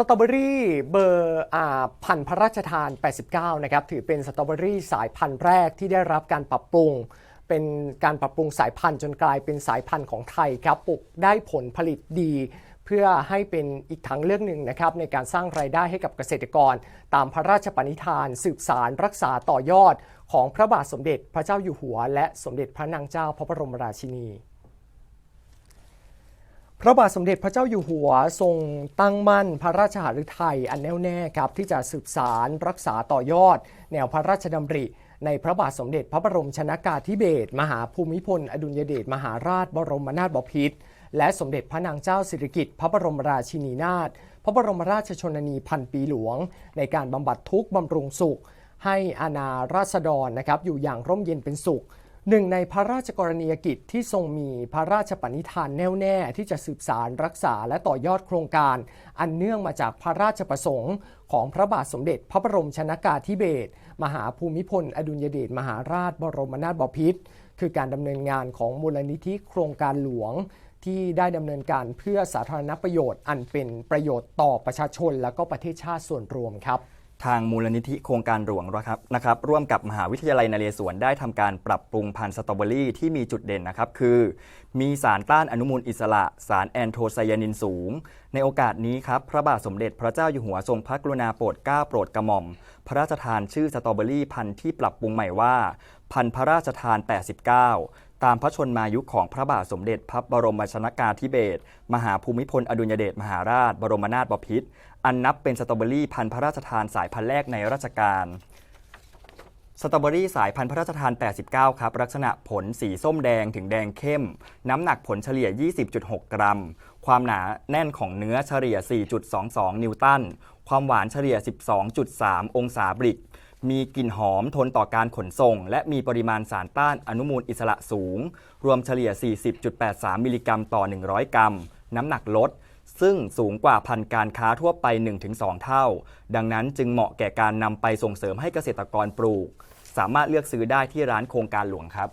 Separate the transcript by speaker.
Speaker 1: สตรอเบอรี่เบอร์อ่าพันธุ์พระราชทาน 89 นะครับ ถือเป็นสตรอเบอรี่สายพันธุ์แรกที่ได้รับการปรับปรุง เป็นการปรับปรุงสายพันธุ์จนกลายเป็นสายพันธุ์ของไทยครับปลูกได้ผลผลิตดี เพื่อให้เป็นอีกทางเลือกหนึ่งนะครับในการสร้างรายได้ให้กับเกษตรกร ตามพระราชปณิธาน สืบสารรักษาต่อยอด ของพระบาทสมเด็จพระเจ้าอยู่หัว และสมเด็จพระนางเจ้าพระบรมราชินี พระบาทสมเด็จพระเจ้าอยู่หัวทรงตั้งมั่นพระราชหฤทัยอันแน่วแน่ครับที่จะสืบสารรักษาต่อยอด แนวพระราชดำริในพระบาทสมเด็จพระบรมชนากาธิเบศรมหาภูมิพล อดุลยเดชมหาราชบรมนาถบพิตรและสมเด็จพระนางเจ้าสิริกิติ์พระบรมราชินีนาถพระบรมราชชนนีพันปีหลวง ในการบำบัดทุกข์บำรุงสุข ให้อาณาราษฎรนะครับอยู่อย่างร่มเย็นเป็นสุข หนึ่งในพระราชกรณียกิจที่ทรงมีพระราชปณิธานแน่วแน่ที่จะสืบสารรักษาและต่อยอดโครงการ อันเนื่องมาจากพระราชประสงค์ ของพระบาทสมเด็จพระบรมชนากาธิเบศรมหาภูมิพล อดุลยเดชมหาราชบรมนาถบพิตรคือการดำเนินงานของมูลนิธิโครงการหลวง ที่ได้ดำเนินการเพื่อสาธารณประโยชน์ อันเป็นประโยชน์ต่อประชาชนและก็ประเทศชาติส่วนรวมครับ
Speaker 2: ทางมูลนิธิโครงการหลวงนะครับนะครับ ร่วมกับมหาวิทยาลัยนเรศวรได้ทำการปรับปรุงพันธุ์สตรอเบอรี่ที่มีจุดเด่นนะครับ คือ มีสารต้านอนุมูลอิสระ สารแอนโทไซยานินสูง ในโอกาสนี้ครับ พระบาทสมเด็จพระเจ้าอยู่หัวทรงพระกรุณาโปรดเกล้าโปรดกระหม่อม พระราชทานชื่อสตรอเบอรี่พันธุ์ที่ปรับปรุงใหม่ว่า พันธุ์พระราชทาน 89 ตามพระชนมายุของพระบาทสมเด็จพระบรมชนกาธิเบศรมหาภูมิพลอดุลยเดชมหาราช บรมนาถบพิตรอันนับเป็นสตรอเบอรี่พันธุ์พระราชทานสายพันธุ์แรกในราชการสตรอเบอรี่สายพันธุ์พระราชทาน 89 ครับ ลักษณะผลสีส้มแดงถึงแดงเข้ม น้ำหนักผลเฉลี่ย 20.6 กรัม ความหนาแน่นของเนื้อเฉลี่ย 4.22 นิวตัน ความหวานเฉลี่ย 12.3 องศาบริก มีกลิ่นหอมทนต่อการขนส่ง และมีปริมาณสารต้านอนุมูลอิสระสูง รวมเฉลี่ย 40.83 มิลลิกรัมต่อ 100 กรัม น้ำหนักลด ซึ่งสูงกว่าพันการค้าทั่วไป 1-2 เท่า ดังนั้นจึงเหมาะแก่การนำไปส่งเสริมให้เกษตรกรปลูก สามารถเลือกซื้อได้ที่ร้านโครงการหลวงครับ